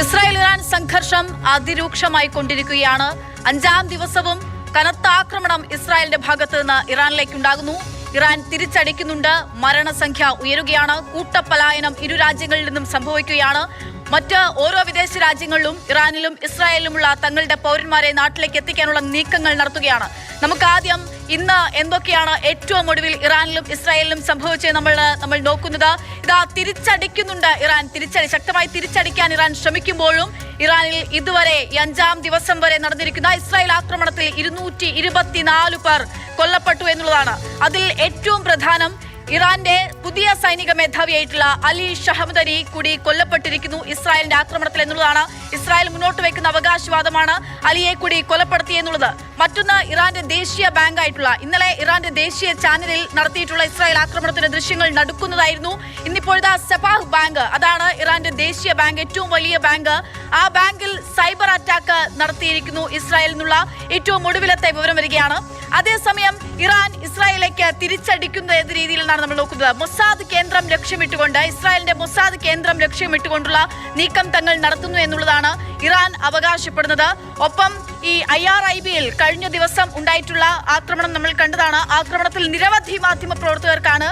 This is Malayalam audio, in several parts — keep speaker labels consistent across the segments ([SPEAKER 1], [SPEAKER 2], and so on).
[SPEAKER 1] ഇസ്രായേൽ ഇറാൻ സംഘർഷം അതിരൂക്ഷമായി കൊണ്ടിരിക്കുകയാണ്. അഞ്ചാം ദിവസവും കനത്ത ആക്രമണം ഇസ്രായേലിന്റെ ഭാഗത്ത് നിന്ന് ഇറാനിലേക്കുണ്ടാകുന്നു. ഇറാൻ തിരിച്ചടിക്കുന്നുണ്ട്. മരണസംഖ്യ ഉയരുകയാണ്. കൂട്ടപ്പലായനം ഇരു രാജ്യങ്ങളിൽ നിന്നും സംഭവിക്കുകയാണ്. മറ്റ് ഓരോ വിദേശ രാജ്യങ്ങളിലും ഇറാനിലും ഇസ്രായേലിലുമുള്ള തങ്ങളുടെ പൗരന്മാരെ നാട്ടിലേക്ക് എത്തിക്കാനുള്ള നീക്കങ്ങൾ നടത്തുകയാണ്. നമുക്ക് ആദ്യം ഇന്ന് എന്തൊക്കെയാണ് ഏറ്റവും ഒടുവിൽ ഇറാനിലും ഇസ്രായേലിലും സംഭവിച്ചത് നമ്മൾ നമ്മൾ നോക്കുന്നത്. ഇതാ തിരിച്ചടിക്കുന്നുണ്ട് ഇറാൻ. തിരിച്ചടി ശക്തമായി തിരിച്ചടിക്കാൻ ഇറാൻ ശ്രമിക്കുമ്പോഴും ഇറാനിൽ ഇതുവരെ ഈ അഞ്ചാം ദിവസം വരെ നടന്നിരിക്കുന്ന ഇസ്രായേൽ ആക്രമണത്തിൽ ഇരുന്നൂറ്റി ഇരുപത്തിനാല് പേർ കൊല്ലപ്പെട്ടു എന്നുള്ളതാണ്. അതിൽ ഏറ്റവും പ്രധാനം ഇറാന്റെ പുതിയ സൈനിക മേധാവിയായിട്ടുള്ള അലി ഷഹമദരി കൂടി കൊല്ലപ്പെട്ടിരിക്കുന്നു ഇസ്രായേലിന്റെ ആക്രമണത്തിൽ എന്നുള്ളതാണ്. ഇസ്രായേൽ മുന്നോട്ട് വെക്കുന്ന അവകാശവാദമാണ് അലിയെ കൂടി കൊലപ്പെടുത്തി എന്നുള്ളത്. മറ്റൊന്ന് ഇറാന്റെ ദേശീയ ബാങ്ക് ആയിട്ടുള്ള ഇന്നലെ ഇറാന്റെ ദേശീയ ചാനലിൽ നടത്തിയിട്ടുള്ള ഇസ്രായേൽ ആക്രമണത്തിന്റെ ദൃശ്യങ്ങൾ നടക്കുന്നതായിരുന്നു. ഇന്നിപ്പോഴത്തെ സെപാഹ് ബാങ്ക് അതാണ് ഇറാന്റെ ദേശീയ ബാങ്ക് ഏറ്റവും വലിയ ബാങ്ക്. ആ ബാങ്കിൽ സൈബർ അറ്റാക്ക് നടത്തിയിരിക്കുന്നു ഇസ്രായേലിൽ നിന്നുള്ള ഏറ്റവും ഒടുവിലത്തെ വിവരം വരികയാണ്. അതേസമയം ഇറാൻ ഇസ്രായേലേക്ക് തിരിച്ചടിക്കുന്ന ഏത് രീതിയിലാണ് നമ്മൾ നോക്കുന്നത്. മൊസാദ് കേന്ദ്രം ലക്ഷ്യമിട്ടുകൊണ്ട് ഇസ്രായേലിന്റെ മൊസാദ് കേന്ദ്രം ലക്ഷ്യമിട്ടുകൊണ്ടുള്ള നീക്കം തങ്ങൾ നടത്തുന്നു എന്നുള്ളതാണ് ഇറാൻ അവകാശപ്പെടുന്നത്. ഒപ്പം ഈ ഐ ആർ ഐ ബിയിൽ കഴിഞ്ഞ ദിവസം ഉണ്ടായിട്ടുള്ള ആക്രമണം നമ്മൾ കണ്ടതാണ്. ആക്രമണത്തിൽ നിരവധി മാധ്യമ പ്രവർത്തകർക്കാണ്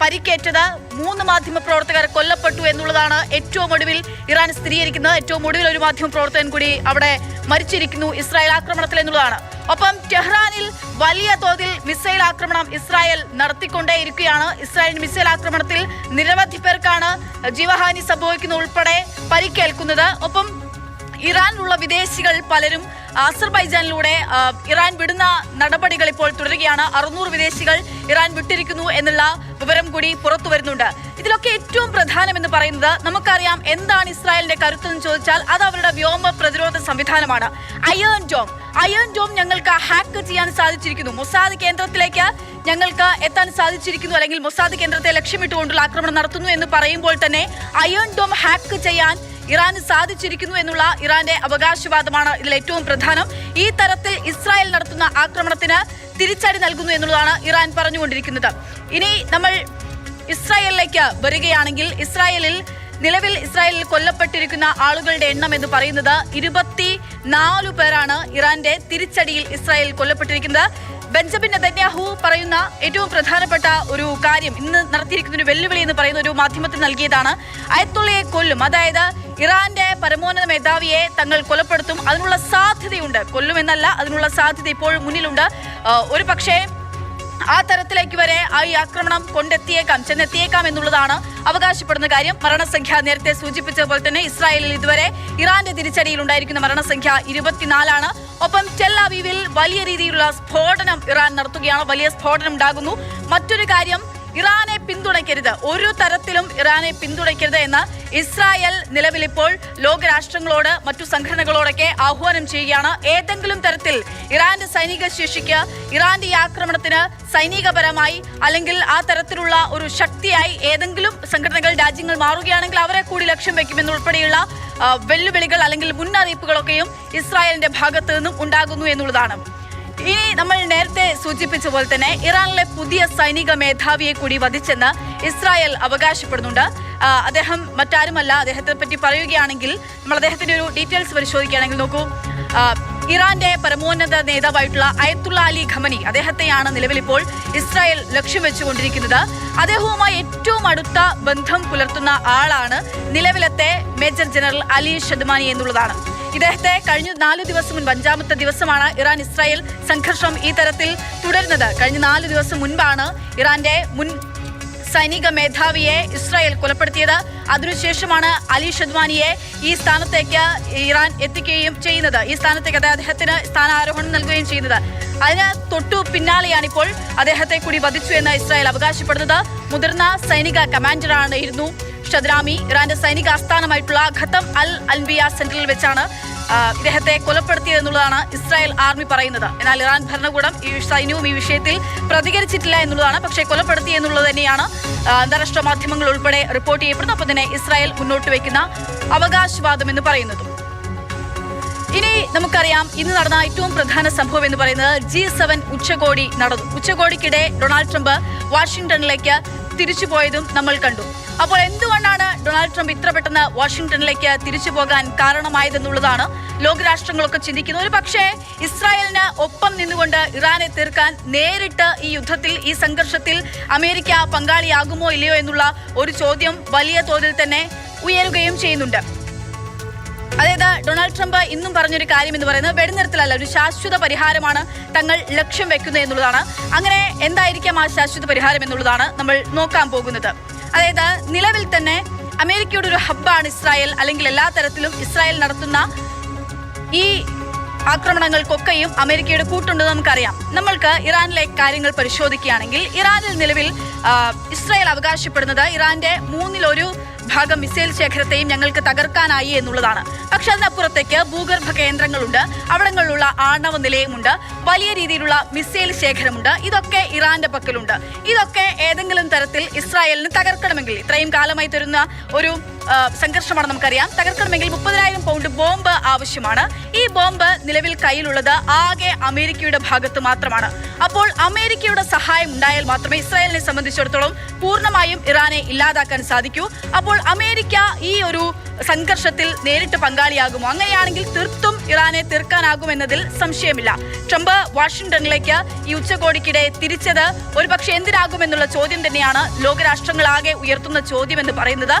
[SPEAKER 1] പരിക്കേറ്റത് മൂന്ന് മാധ്യമ പ്രവർത്തകർ കൊല്ലപ്പെട്ടു എന്നുള്ളതാണ് ഏറ്റവും ഒടുവിൽ ഇറാൻ സ്ഥിരീകരിക്കുന്നത്. ഏറ്റവും ഒടുവിൽ ഒരു മാധ്യമ പ്രവർത്തകൻ കൂടി അവിടെ മരിച്ചിരിക്കുന്നു ഇസ്രായേൽ ആക്രമണത്തിൽ എന്നുള്ളതാണ്. ഒപ്പം ടെഹ്റാനിൽ വലിയ തോതിൽ മിസൈൽ ആക്രമണം ഇസ്രായേൽ നടത്തിക്കൊണ്ടേയിരിക്കുകയാണ്. ഇസ്രായേൽ മിസൈൽ ആക്രമണത്തിൽ നിരവധി പേർക്കാണ് ജീവഹാനി സംഭവിക്കുന്ന ഉൾപ്പെടെ പരിക്കേൽക്കുന്നത്. ഒപ്പം ഇറാനിലുള്ള വിദേശികൾ പലരും അസർബൈജാനിലൂടെ ഇറാൻ വിടുന്ന നടപടികൾ ഇപ്പോൾ തുടരുകയാണ്. അറുന്നൂറ് വിദേശികൾ ഇറാൻ വിട്ടിരിക്കുന്നു എന്നുള്ള വിവരം കൂടി പുറത്തു വരുന്നുണ്ട്. ഇതിലൊക്കെ ഏറ്റവും പ്രധാനം എന്ന് പറയുന്നത് നമുക്കറിയാം എന്താണ് ഇസ്രായേലിന്റെ കരുത്തെന്ന് ചോദിച്ചാൽ അത് അവരുടെ വ്യോമ പ്രതിരോധ സംവിധാനമാണ്. Iron dome. അയേൺ ഡോം ഞങ്ങൾക്ക് ഹാക്ക് ചെയ്യാൻ സാധിച്ചിരിക്കുന്നു. മൊസാദ് കേന്ദ്രത്തിലേക്ക് ഞങ്ങൾക്ക് എത്താൻ സാധിച്ചിരിക്കുന്നു അല്ലെങ്കിൽ മൊസാദ് കേന്ദ്രത്തെ ലക്ഷ്യമിട്ടുകൊണ്ടുള്ള ആക്രമണം നടത്തുന്നു എന്ന് പറയുമ്പോൾ തന്നെ അയേൺ ഡോം ഹാക്ക് ചെയ്യാൻ ഇറാന് സാധിച്ചിരിക്കുന്നു എന്നുള്ള ഇറാന്റെ അവകാശവാദമാണ് ഇതിൽ ഏറ്റവും പ്രധാനം. ഈ തരത്തിൽ ഇസ്രായേൽ നടത്തുന്ന ആക്രമണത്തിന് തിരിച്ചടി നൽകുന്നു എന്നുള്ളതാണ് ഇറാൻ പറഞ്ഞുകൊണ്ടിരിക്കുന്നത്. ഇനി നമ്മൾ ഇസ്രായേലിലേക്ക് വരികയാണെങ്കിൽ ഇസ്രായേലിൽ നിലവിൽ ഇസ്രായേലിൽ കൊല്ലപ്പെട്ടിരിക്കുന്ന ആളുകളുടെ എണ്ണം എന്ന് പറയുന്നത് ഇരുപത്തി നാലു പേരാണ് ഇറാന്റെ തിരിച്ചടിയിൽ ഇസ്രായേൽ കൊല്ലപ്പെട്ടിരിക്കുന്നത്. ബെഞ്ചമിൻ നെതന്യാഹു പറയുന്ന ഏറ്റവും പ്രധാനപ്പെട്ട ഒരു കാര്യം ഇന്ന് നടത്തിയിരിക്കുന്ന ഒരു വെല്ലുവിളി എന്ന് പറയുന്ന ഒരു മാധ്യമത്തിൽ നൽകിയതാണ്. അയത്തുള്ളയെ കൊല്ലും. അതായത് ഇറാന്റെ പരമോന്നത മേധാവിയെ തങ്ങൾ കൊലപ്പെടുത്തും. അതിനുള്ള സാധ്യതയുണ്ട്. കൊല്ലുമെന്നല്ല അതിനുള്ള സാധ്യത ഇപ്പോഴും മുന്നിലുണ്ട്. ഒരു പക്ഷേ ആ തരത്തിലേക്ക് വരെ ഈ ആക്രമണം കൊണ്ടെത്തിയേക്കാം ചെന്നെത്തിയേക്കാം എന്നുള്ളതാണ് അവകാശപ്പെടുന്ന കാര്യം. മരണസംഖ്യ നേരത്തെ സൂചിപ്പിച്ചതുപോലെ തന്നെ ഇസ്രായേലിൽ ഇതുവരെ ഇറാന്റെ തിരിച്ചടിയിൽ ഉണ്ടായിരിക്കുന്ന മരണസംഖ്യ ഇരുപത്തിനാലാണ്. ഒപ്പം ടെല്ലാവീവിൽ വലിയ രീതിയിലുള്ള സ്ഫോടനം ഇറാൻ നടത്തുകയാണ് വലിയ സ്ഫോടനം ഉണ്ടാകുന്നു. മറ്റൊരു കാര്യം ഇറാനെ പിന്തുണയ്ക്കരുത്. ഒരു തരത്തിലും ഇറാനെ പിന്തുണയ്ക്കരുത് എന്ന് ഇസ്രായേൽ നിലവിലിപ്പോൾ ലോകരാഷ്ട്രങ്ങളോട് മറ്റു സംഘടനകളോടൊക്കെ ആഹ്വാനം ചെയ്യുകയാണ്. ഏതെങ്കിലും തരത്തിൽ ഇറാന്റെ സൈനിക ശേഷിക്ക് ഇറാന്റെ ഈ ആക്രമണത്തിന് സൈനികപരമായി അല്ലെങ്കിൽ ആ തരത്തിലുള്ള ഒരു ശക്തിയായി ഏതെങ്കിലും സംഘടനകൾ രാജ്യങ്ങൾ മാറുകയാണെങ്കിൽ അവരെ കൂടി ലക്ഷ്യം വെക്കുമെന്നുൾപ്പെടെയുള്ള ആ, വെല്ലുവിളികൾ അല്ലെങ്കിൽ മുന്നറിയിപ്പുകളൊക്കെയും ഇസ്രായേലിന്റെ ഭാഗത്തു നിന്നും ഉണ്ടാകുന്നു എന്നുള്ളതാണ്. ഇനി നമ്മൾ നേരത്തെ സൂചിപ്പിച്ച പോലെ തന്നെ ഇറാനിലെ പുതിയ സൈനിക മേധാവിയെ കൂടി വധിച്ചെന്ന് ഇസ്രായേൽ അവകാശപ്പെടുന്നുണ്ട്. അദ്ദേഹം മറ്റാരുമല്ല. അദ്ദേഹത്തെ പറ്റി പറയുകയാണെങ്കിൽ നമ്മൾ അദ്ദേഹത്തിന്റെ ഒരു ഡീറ്റെയിൽസ് പരിശോധിക്കുകയാണെങ്കിൽ നോക്കൂ. ഇറാന്റെ പരമോന്നത നേതാവായിട്ടുള്ള അയത്തുള്ള അലി ഖമനി അദ്ദേഹത്തെയാണ് നിലവിൽ ഇപ്പോൾ ഇസ്രായേൽ ലക്ഷ്യം വെച്ചുകൊണ്ടിരിക്കുന്നത്. അദ്ദേഹവുമായി ഏറ്റവും അടുത്ത ബന്ധം പുലർത്തുന്ന ആളാണ് നിലവിലത്തെ മേജർ ജനറൽ അലി ഷദ്മാനി എന്നുള്ളതാണ്. ഇദ്ദേഹത്തെ കഴിഞ്ഞ നാല് ദിവസം മുൻപ് അഞ്ചാമത്തെ ദിവസമാണ് ഇറാൻ ഇസ്രായേൽ സംഘർഷം ഈ തരത്തിൽ തുടരുന്നത്. കഴിഞ്ഞ നാല് ദിവസം മുൻപാണ് ഇറാന്റെ മുൻ സൈനിക മേധാവിയെ ഇസ്രായേൽ കൊലപ്പെടുത്തിയത്. അതിനുശേഷമാണ് അലി ഷദ്വാനിയെ ഈ സ്ഥാനത്തേക്ക് ഇറാൻ എത്തിക്കുകയും ചെയ്യുന്നത്. ഈ സ്ഥാനത്തേക്ക് അതായത് അദ്ദേഹത്തിന് സ്ഥാനാരോഹണം നൽകുകയും ചെയ്യുന്നത്. അതിന് തൊട്ടു പിന്നാലെയാണ് ഇപ്പോൾ അദ്ദേഹത്തെ കൂടി വധിച്ചു എന്ന് ഇസ്രായേൽ അവകാശപ്പെടുന്നത്. മുതിർന്ന സൈനിക കമാൻഡറായിരുന്നു ഷദ്രാമി ഇറാന്റെ സൈനിക ആസ്ഥാനമായിട്ടുള്ള ഖത്തം അൽ അൽബിയ സെന്ററിൽ വെച്ചാണ് ഇദ്ദേഹത്തെ കൊലപ്പെടുത്തിയതെന്നുള്ളതാണ് ഇസ്രായേൽ ആർമി പറയുന്നത്. എന്നാൽ ഇറാൻ ഭരണകൂടം ഈ സൈന്യവും ഈ വിഷയത്തിൽ പ്രതികരിച്ചിട്ടില്ല എന്നുള്ളതാണ്. പക്ഷേ കൊലപ്പെടുത്തി എന്നുള്ളത് തന്നെയാണ് അന്താരാഷ്ട്ര മാധ്യമങ്ങൾ ഉൾപ്പെടെ റിപ്പോർട്ട് ചെയ്യപ്പെടുന്നത്. ഒപ്പം തന്നെ ഇസ്രായേൽ മുന്നോട്ട് വയ്ക്കുന്ന അവകാശവാദം എന്ന് പറയുന്നതും. ഇനി നമുക്കറിയാം ഇന്ന് നടന്ന ഏറ്റവും പ്രധാന സംഭവം എന്ന് പറയുന്നത് ജി സെവൻ ഉച്ചകോടി നടന്നു. ഉച്ചകോടിക്കിടെ ഡൊണാൾഡ് ട്രംപ് വാഷിംഗ്ടണിലേക്ക് തിരിച്ചുപോയതും നമ്മൾ കണ്ടു. അപ്പോൾ എന്തുകൊണ്ടാണ് ഡൊണാൾഡ് ട്രംപ് ഇത്ര പെട്ടെന്ന് വാഷിംഗ്ടണിലേക്ക് തിരിച്ചു പോകാൻ കാരണമായതെന്നുള്ളതാണ് ലോകരാഷ്ട്രങ്ങളൊക്കെ ചിന്തിക്കുന്നത്. ഒരു പക്ഷേ ഇസ്രായേലിന് ഒപ്പം നിന്നുകൊണ്ട് ഇറാനെ തീർക്കാൻ നേരിട്ട് ഈ യുദ്ധത്തിൽ ഈ സംഘർഷത്തിൽ അമേരിക്ക പങ്കാളിയാകുമോ ഇല്ലയോ എന്നുള്ള ഒരു ചോദ്യം വലിയ തോതിൽ തന്നെ ഉയരുകയും ചെയ്യുന്നുണ്ട്. അതായത് ഡൊണാൾഡ് ട്രംപ് ഇന്നും പറഞ്ഞൊരു കാര്യം എന്ന് പറയുന്നത് വെടിനിർത്തലല്ല ഒരു ശാശ്വത പരിഹാരമാണ് തങ്ങൾ ലക്ഷ്യം വെക്കുന്നത് എന്നുള്ളതാണ്. അങ്ങനെ എന്തായിരിക്കാം ആ ശാശ്വത പരിഹാരം എന്നുള്ളതാണ് നമ്മൾ നോക്കാൻ പോകുന്നത്. അതായത് നിലവിൽ തന്നെ അമേരിക്കയുടെ ഒരു ഹബ്ബാണ് ഇസ്രായേൽ അല്ലെങ്കിൽ എല്ലാ തരത്തിലും ഇസ്രായേൽ നടത്തുന്ന ഈ ആക്രമണങ്ങൾക്കൊക്കെയും അമേരിക്കയുടെ കൂട്ടുണ്ടെന്ന് നമുക്കറിയാം. നമ്മൾക്ക് ഇറാനിലെ കാര്യങ്ങൾ പരിശോധിക്കുകയാണെങ്കിൽ ഇറാനിൽ നിലവിൽ ഇസ്രായേൽ അവകാശപ്പെടുന്നത് ഇറാന്റെ മൂന്നിലൊരു ഭാഗം മിസൈൽ ശേഖരത്തെയും ഞങ്ങൾക്ക് തകർക്കാനായി എന്നുള്ളതാണ്. പക്ഷെ അതിനപ്പുറത്തേക്ക് ഭൂഗർഭ കേന്ദ്രങ്ങളുണ്ട് അവിടങ്ങളിലുള്ള ആണവ നിലയമുണ്ട് വലിയ രീതിയിലുള്ള മിസൈൽ ശേഖരമുണ്ട്. ഇതൊക്കെ ഇറാന്റെ പക്കലുണ്ട്. ഇതൊക്കെ ഏതെങ്കിലും തരത്തിൽ ഇസ്രായേലിന് തകർക്കണമെങ്കിൽ ഇത്രയും കാലമായി തരുന്ന ഒരു സംഘർഷമാണ് നമുക്കറിയാം. തകർക്കണമെങ്കിൽ മുപ്പതിനായിരം പൗണ്ട് ബോംബ് ആവശ്യമാണ്. ഈ ബോംബ് നിലവിൽ കയ്യിലുള്ളത് ആകെ അമേരിക്കയുടെ ഭാഗത്ത് മാത്രമാണ്. അപ്പോൾ അമേരിക്കയുടെ സഹായം ഉണ്ടായാൽ മാത്രമേ ഇസ്രായേലിനെ സംബന്ധിച്ചിടത്തോളം പൂർണമായും ഇറാനെ ഇല്ലാതാക്കാൻ സാധിക്കൂ. അപ്പോൾ അമേരിക്ക ഈ ഒരു സംഘർഷത്തിൽ നേരിട്ട് പങ്കാളിയാകുമോ? അങ്ങനെയാണെങ്കിൽ തീർത്തും ഇറാനെ തീർക്കാനാകുമെന്നതിൽ സംശയമില്ല. ട്രംപ് വാഷിംഗ്ടണിലേക്ക് ഈ ഉച്ചകോടിക്കിടെ തിരിച്ചത് ഒരുപക്ഷെ എന്തിനാകുമെന്നുള്ള ചോദ്യം തന്നെയാണ് ലോകരാഷ്ട്രങ്ങളാകെ ഉയർത്തുന്ന ചോദ്യം എന്ന് പറയുന്നത്.